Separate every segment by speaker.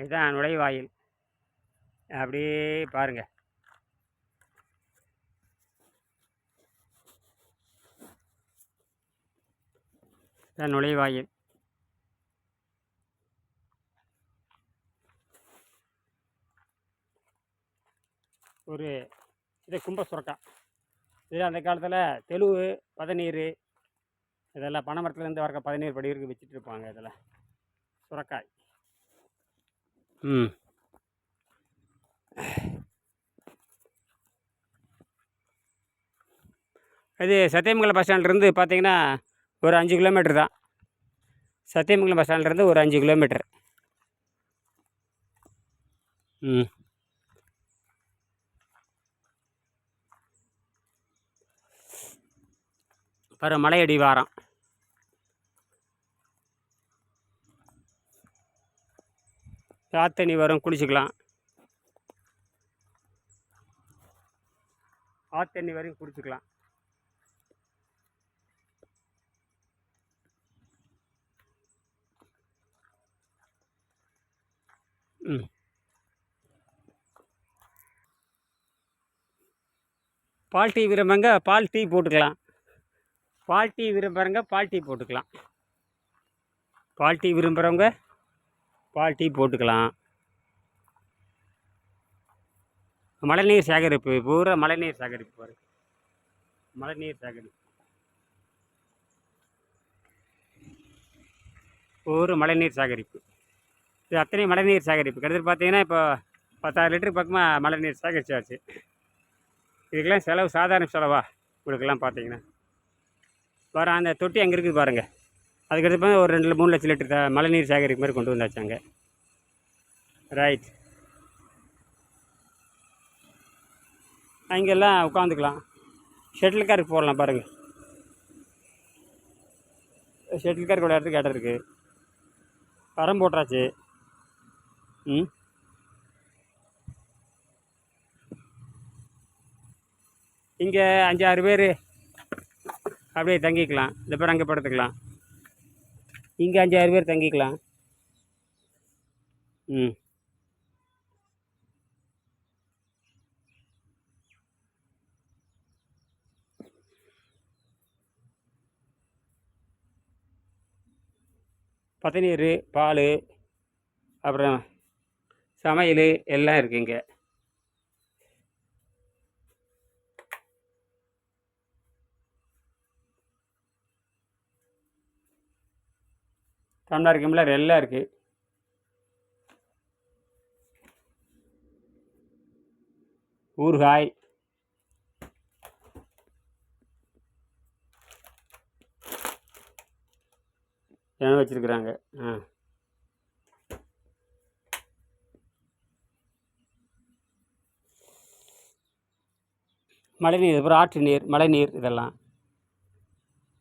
Speaker 1: இதுதான் நுழைவாயில். அப்படியே பாருங்கள் இதான் நுழைவாயில். ஒரு இது கும்ப சுரக்கா. இது அந்த காலத்தில் தெலுவு பதநீர் இதெல்லாம் பனைமரத்துலேருந்து வர பதநீர் படிக்கிறதுக்கு வச்சுட்டு இருப்பாங்க இதெல்லாம் சுரக்காய். ம். இது சத்தியமங்கலம் பஸ் ஸ்டாண்ட்லேருந்து பார்த்தீங்கன்னா ஒரு அஞ்சு கிலோமீட்டர் தான். சத்தியமங்கலம் பஸ் ஸ்டாண்ட்லேருந்து ஒரு அஞ்சு கிலோமீட்டர். ம். பாரு மலையடி வாரம். ஆத்தண்ணி வரும் குளிச்சுக்கலாம் ஆத்தண்ணி வரையும் குடிச்சுக்கலாம். ம். பால் டீ விரும்புங்க பால் டீ போட்டுக்கலாம். பால் டீ விரும்புகிறவங்க பால் டீ போட்டுக்கலாம். பால் டீ விரும்புகிறவங்க பால் டீ போட்டுக்கலாம். மழைநீர் சேகரிப்பு பூரா மழைநீர் சேகரிப்பு பாரு. மழைநீர் சேகரிப்பு. பூரா மழைநீர் சேகரிப்பு. இது அத்தனை மழைநீர் சேகரிப்பு. கிட்டத்தட்ட பார்த்தீங்கன்னா இப்போ பத்தாயிரம் லிட்டருக்கு பக்கமாக மழைநீர் சேகரிச்சாச்சு. இதுக்கெல்லாம் செலவு சாதாரண செலவா? உங்களுக்கெல்லாம் பார்த்தீங்கன்னா வர அந்த தொட்டி அங்கே இருக்குது பாருங்கள் அதுக்கடுத்து ஒரு ரெண்டு மூணு லட்சம் லிட்டர் மழை மழைநீர் சேகரிப்பு மாதிரி கொண்டு வந்தாச்சாங்க ரைட் அங்கெல்லாம் உட்காந்துக்கலாம். ஷட்டில் காருக்கு போடலாம் பாருங்கள் ஷட்டில் காருக்கு விளையாடுறதுக்கு இடம் இருக்குது பரம் போட்டாச்சு. ம்? இங்கே அஞ்சாறு பேர் அப்படியே தங்கிக்கலாம். இந்த பேர் அங்கே படுத்துக்கலாம். இங்கே அஞ்சாயிரம் பேர் தங்கிக்கலாம். ம். பதநீர் பால் அப்புறம் சமையல் எல்லாம் இருக்குது இங்கே. டம்ளர் கிம்ளர் எல்லாம் இருக்குது ஊறுகாய் என்ன வச்சுருக்குறாங்க? ஆ. மழை நீர் அப்புறம் ஆற்று நீர் மழைநீர் இதெல்லாம்.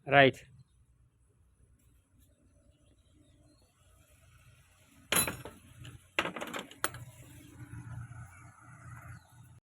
Speaker 1: ரைட்